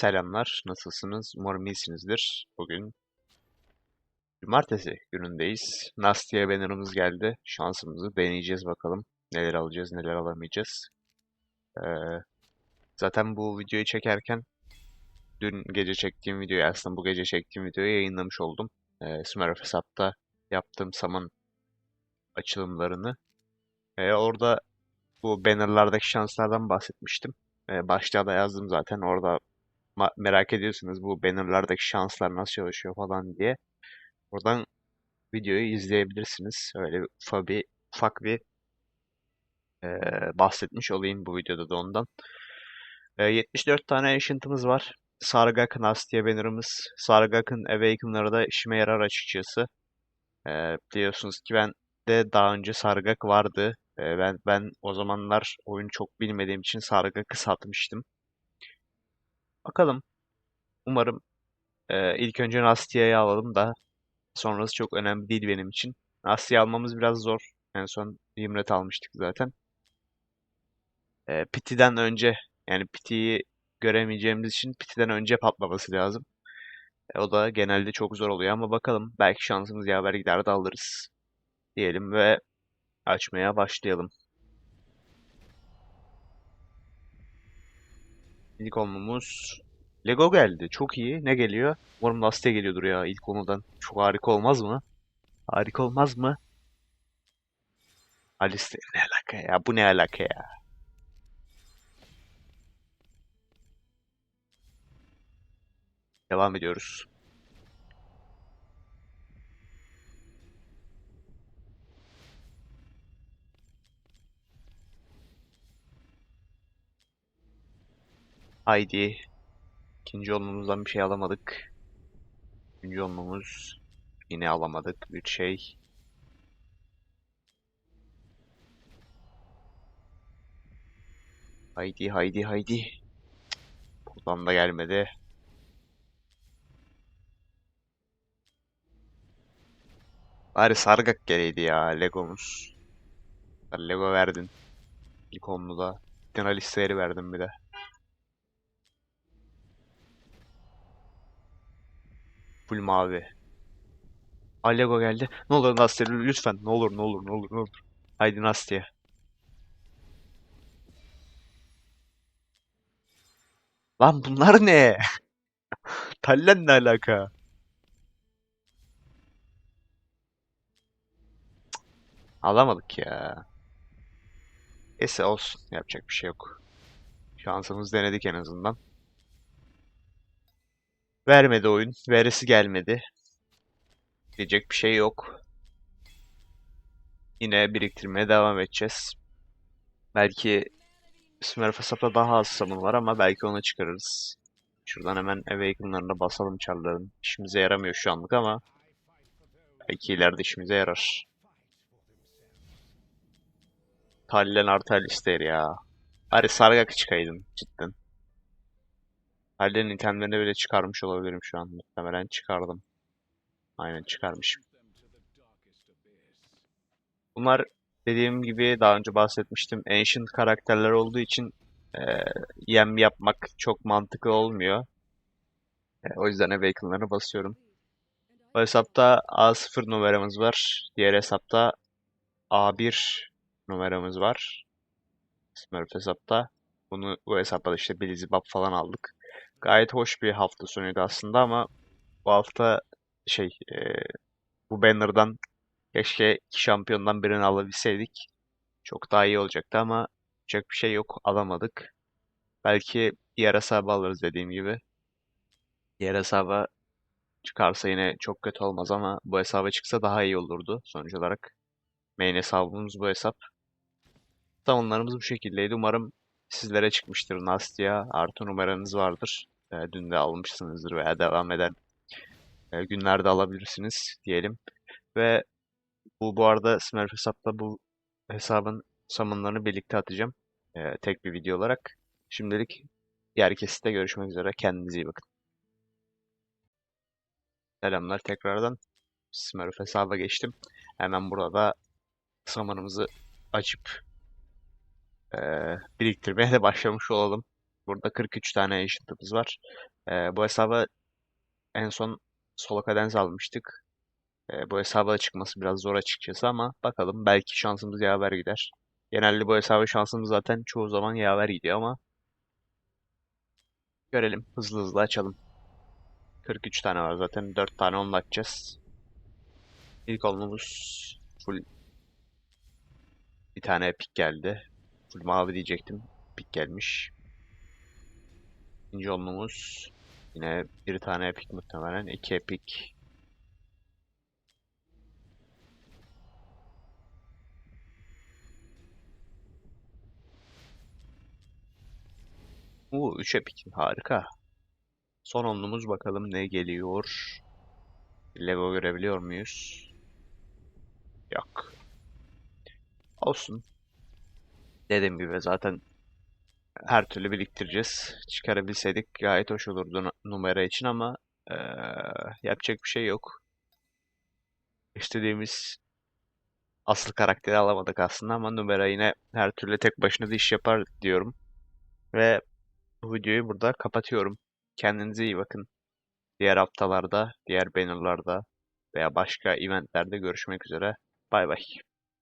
Selamlar, nasılsınız? Umarım iyisinizdir. Bugün Cumartesi günündeyiz. Nastya banner'ımız geldi. Şansımızı deneyeceğiz bakalım. Neler alacağız, neler alamayacağız. Ee, zaten bu videoyu çekerken dün gece çektiğim videoyu aslında bu gece çektiğim videoyu yayınlamış oldum. Ee, Smurf hesapta yaptığım saman açılımlarını. Ee, orada bu bannerlardaki şanslardan bahsetmiştim. Ee, başlığa da yazdım zaten. Orada merak ediyorsunuz bu bannerlardaki şanslar nasıl çalışıyor falan diye. Oradan videoyu izleyebilirsiniz. Öyle ufak bir, ufak bir eee, bahsetmiş olayım bu videoda da ondan. Eee, 74 tane Ancient'ımız var. Sargak, Nastya banner'ımız. Sargak'ın Awaken'ları da işime yarar açıkçası. Eee, biliyorsunuz ki ben de daha önce Sargak vardı. Eee, ben ben o zamanlar oyunu çok bilmediğim için Sargak'ı satmıştım. Bakalım. Umarım eee, ilk önce Nastya'yı alalım da sonrası çok önemli değil benim için. Nastya almamız biraz zor. En son Yimret almıştık zaten. Eee Piti'den önce yani Piti'yi göremeyeceğimiz için Piti'den önce patlaması lazım. E, o da genelde çok zor oluyor ama bakalım belki şansımız yaver gider de alırız diyelim ve açmaya başlayalım. İlk konumuz Lego geldi. Çok iyi. Ne geliyor? Umarım Nastya geliyordur ya ilk konudan. Çok harika olmaz mı? Harika olmaz mı? Alistair ne alaka ya? Bu ne alaka ya? Devam ediyoruz. Haydi. İkinci olmamızdan bir şey alamadık. Üçüncü olmamız yine alamadık bir şey. Haydi haydi haydi. Buradan da gelmedi. Bari sargak geleydi ya Legomuz. Lego verdin. İlk onlu da. Alistair'i verdin bir de. Full mavi. Aa Lego geldi. Ne olur Nastya lütfen. Ne olur ne olur ne olur ne olur. Haydi Nastya. Lan bunlar ne? Tallen ne alaka? Alamadık ya. Neyse olsun. Yapacak bir şey yok. Şansımız denedik en azından. Vermedi oyun. Verisi gelmedi. Diyecek bir şey yok. Yine biriktirmeye devam edeceğiz. Belki Smurf hesapta daha az summon var ama belki onu çıkarırız. Şuradan hemen Awaken'larına basalım çarların. İşimize yaramıyor şu anlık ama belki ileride işimize yarar. Tallen artı Alistair ya. Bari Sargak çıkaydın cidden. Tallen'in itemlerini bile çıkarmış olabilirim şu an. Muhtemelen çıkardım. Aynen çıkarmışım. Bunlar dediğim gibi daha önce bahsetmiştim. Ancient karakterler olduğu için eee yem yapmak çok mantıklı olmuyor. E, o yüzden Awaken'larına basıyorum. Bu hesapta A0 numaramız var. Diğer hesapta A1 numaramız var. Smurf hesapta. Bunu bu hesapta işte Blizzy falan aldık. Gayet hoş bir hafta sonuydu aslında ama bu hafta şey e, bu banner'dan keşke iki şampiyondan birini alabilseydik. Çok daha iyi olacaktı ama yapacak bir şey yok. Alamadık. Belki diğer hesabı alırız dediğim gibi. Diğer hesaba çıkarsa yine çok kötü olmaz ama bu hesaba çıksa daha iyi olurdu sonuç olarak. Main hesabımız bu hesap. Savunlarımız bu şekildeydi. Umarım sizlere çıkmıştır. Nastya artı numaranız vardır. E, dün de almışsınızdır veya devam eden e, günlerde alabilirsiniz diyelim. Ve bu bu arada Smurf hesapta bu hesabın summonlarını birlikte atacağım. E, tek bir video olarak. Şimdilik diğer kesitte görüşmek üzere. Kendinize iyi bakın. Selamlar tekrardan. Smurf hesaba geçtim. Hemen burada summon'ımızı açıp e, biriktirmeye de başlamış olalım. Burada 43 tane Ancient'ımız var. Ee, bu hesaba en son solo kadens almıştık. Ee, bu hesaba çıkması biraz zor açıkçası ama bakalım belki şansımız yaver gider. Genelde bu hesaba şansımız zaten çoğu zaman yaver gidiyor ama görelim. Hızlı hızlı açalım. 43 tane var zaten. 4 tane onunla açacağız. İlk onluğumuz full bir tane epic geldi. Full mavi diyecektim. Epic gelmiş. İkinci onluğumuz yine bir tane epic muhtemelen. iki epic. Uuu 3 epic. Harika. Son onluğumuz bakalım ne geliyor. Lego görebiliyor muyuz? Yok. Olsun. Dediğim gibi zaten her türlü biriktireceğiz. Çıkarabilseydik gayet hoş olurdu nu- numara için ama eee, yapacak bir şey yok. İstediğimiz asıl karakteri alamadık aslında ama numara yine her türlü tek başına da iş yapar diyorum. Ve bu videoyu burada kapatıyorum. Kendinize iyi bakın. Diğer haftalarda, diğer bannerlarda veya başka eventlerde görüşmek üzere. Bay bay.